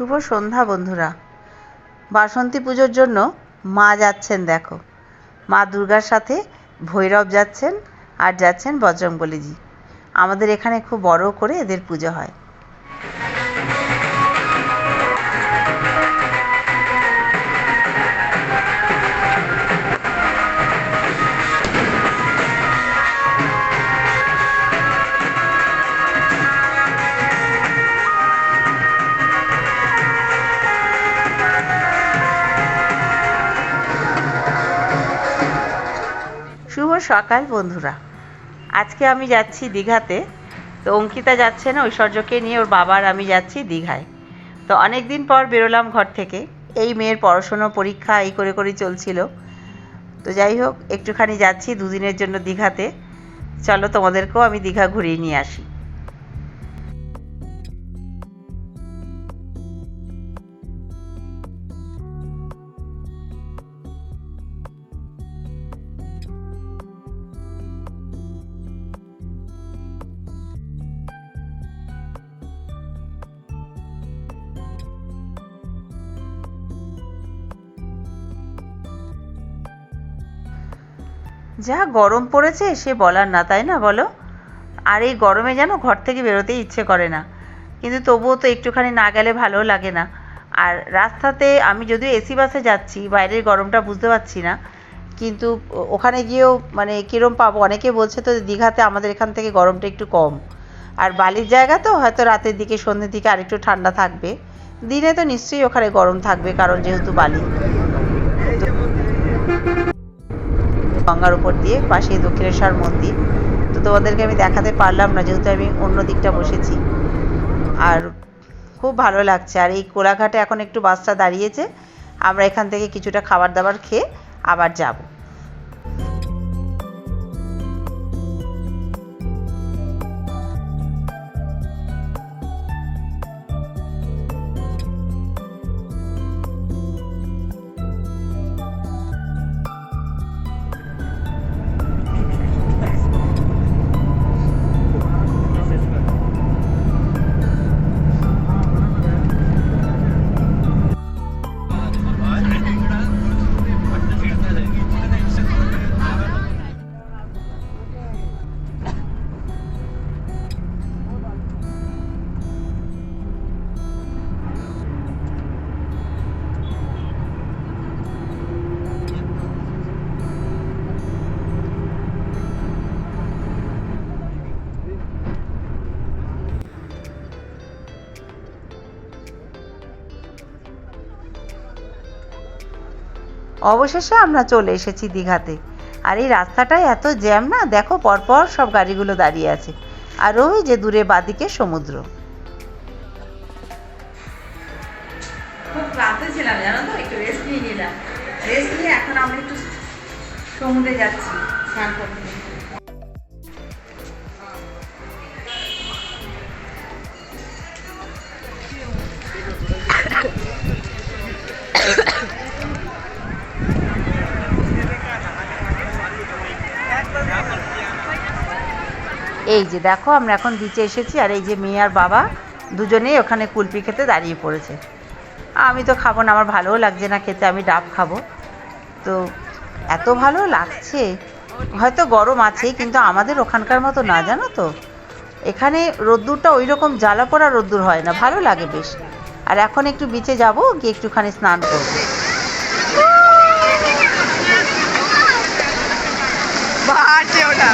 শুভ সন্ধ্যা, বন্ধুরা। বাসন্তী পুজোর জন্য মা যাচ্ছেন, দেখো। মা দুর্গার সাথে ভৈরব যাচ্ছেন আর যাচ্ছেন বজরংবলীজি। আমাদের এখানে খুব বড় করে এদের পুজো হয়। সকাল, বন্ধুরা। আজকে আমি যাচ্ছি দীঘাতে। তো অঙ্কিতা যাচ্ছে না, ঐশ্বর্যকে নিয়ে ওর বাবার আমি যাচ্ছি দীঘায়। তো অনেক দিন পর বেরোলাম ঘর থেকে। এই মেয়ের পড়াশুনো, পরীক্ষা এই করে করেই চলছিল। তো যাই হোক, একটুখানি যাচ্ছি দুদিনের জন্য দীঘাতে। চলো তোমাদেরকেও আমি দীঘা ঘুরিয়ে নিয়ে আসি। যা গরম পড়েছে সে বলার না, তাই না বলো? আর এই গরমে যেন ঘর থেকে বেরোতেই ইচ্ছে করে না। কিন্তু তবুও তো একটুখানি না গেলে ভালো লাগে না। আর রাস্তাতে আমি যদিও এসি বাসে যাচ্ছি, বাইরের গরমটা বুঝতে পারছি না। কিন্তু ওখানে গিয়েও মানে কীরম পাবো? অনেকে বলছে তো দীঘাতে আমাদের এখান থেকে গরমটা একটু কম। আর বালির জায়গা তো হয়তো রাতের দিকে, সন্ধ্যের দিকে আরেকটু ঠান্ডা থাকবে। দিনে তো নিশ্চয়ই ওখানে গরম থাকবে, কারণ যেহেতু বালি। গঙ্গার উপর দিয়ে পাশেই দক্ষিণেশ্বর মন্দির। তো তোমাদেরকে আমি দেখাতে পারলাম না, যেহেতু আমি অন্য দিকটা বসেছি। আর খুব ভালো লাগছে। আর এই কোলাঘাটে এখন একটু বাসটা দাঁড়িয়েছে। আমরা এখান থেকে কিছুটা খাবার দাবার খেয়ে আবার যাব। অবশেষে আমরা চলে এসেছি দীঘাতে। আর এই রাস্তাটায় এত জ্যাম না? দেখো পরপর সব গাড়িগুলো দাঁড়িয়ে আছে। আর ওই যে দূরে বাদিকে সমুদ্র। সমুদ্রে যাচ্ছি, স্নান করতে। এই যে দেখো, আমরা এখন বিচে এসেছি, আর এই যে মেয়ে আর বাবা দুজনেই ওখানে কুলপি খেতে দাঁড়িয়ে পড়েছে। আমি তো খাব না, আমার ভালোও লাগছে না খেতে, আমি ডাব খাব। তো এত ভালো লাগছে, হয়তো গরম আছে কিন্তু আমাদের ওখানকার মতো না, জানো তো? এখানে রোদ্দুরটা ওই রকম জ্বালা পড়া রোদ্দুর হয় না, ভালো লাগে বেশ। আর এখন একটু বিচে যাব, গিয়ে একটুখানি স্নান করব। বাড়ছে ওটা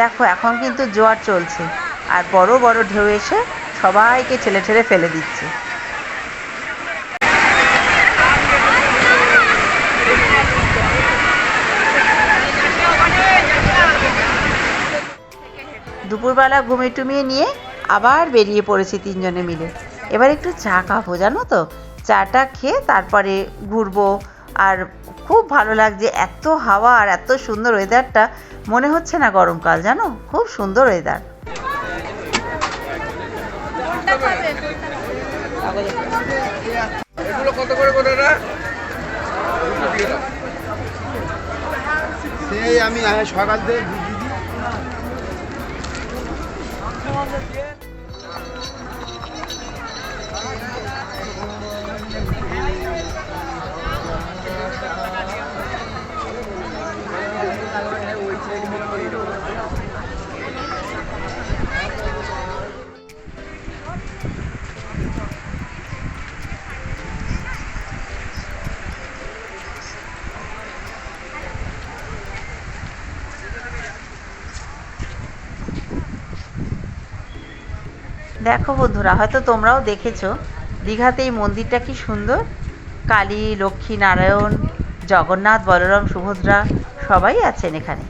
দেখো, এখন কিন্তু জোয়ার চলছে। আর বড় বড় ঢেউ এসে সবাইকে ছেলে ঠেলে ফেলে দিচ্ছে। দুপুরবেলা ঘুমিয়ে টুমিয়ে নিয়ে আবার বেরিয়ে পড়েছি তিনজনে মিলে। এবার একটু চা খাব, জানো তো? চাটা খেয়ে তারপরে ঘুরবো আর খুব ভালো লাগছে এত হাওয়া আর এত সুন্দর ওয়েদারটা মনে হচ্ছে না গরমকাল জানো? খুব সুন্দর ওয়েদার এগুলো কত করে করে না সেই আমি সকাল থেকে দেখো বন্ধুরা, হয়তো তোমরাও দেখেছ দীঘাতে এই মন্দিরটা কি সুন্দর? কালী, লক্ষ্মী নারায়ণ, জগন্নাথ, বলরাম, সুভদ্রা সবাই আছেন এখানে।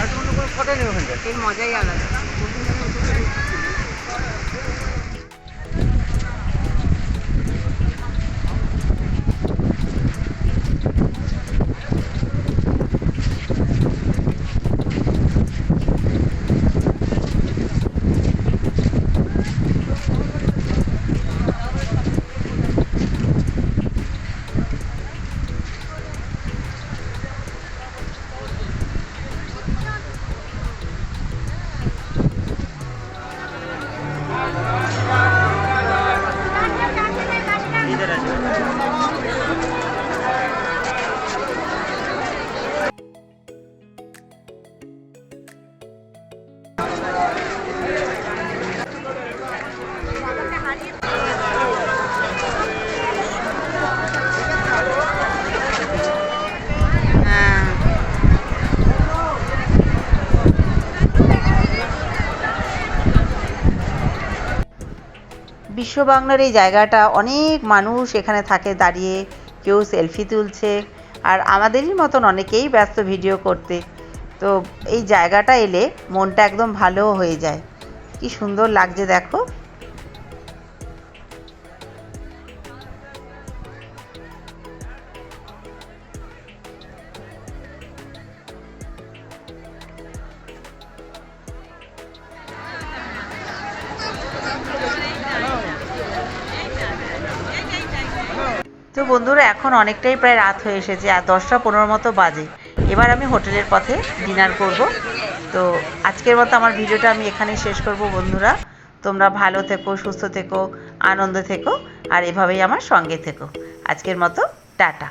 আর অন্য কোনো রসে নেই চাট এর মজাই আলাদা। বিশ্ব বাংলার এই জায়গাটা অনেক মানুষ এখানে থাকে দাঁড়িয়ে, কেউ সেলফি তুলছে, আর আমাদেরই মতন অনেকেই ব্যস্ত ভিডিও করতে। তো এই জায়গাটা এলে মনটা একদম ভালো হয়ে যায়। কি সুন্দর লাগছে দেখো। তো বন্ধুরা, এখন অনেকটাই প্রায় রাত হয়ে এসেছে আর দশটা পনেরো মতো বাজে। এবার আমি হোটেলের পথে ডিনার করব। তো আজকের মতো আমার ভিডিওটা আমি এখানেই শেষ করব বন্ধুরা। তোমরা ভালো থেকো, সুস্থ থেকো, আনন্দ থেকো, আর এভাবেই আমার সঙ্গে থেকো। আজকের মতো, টাটা।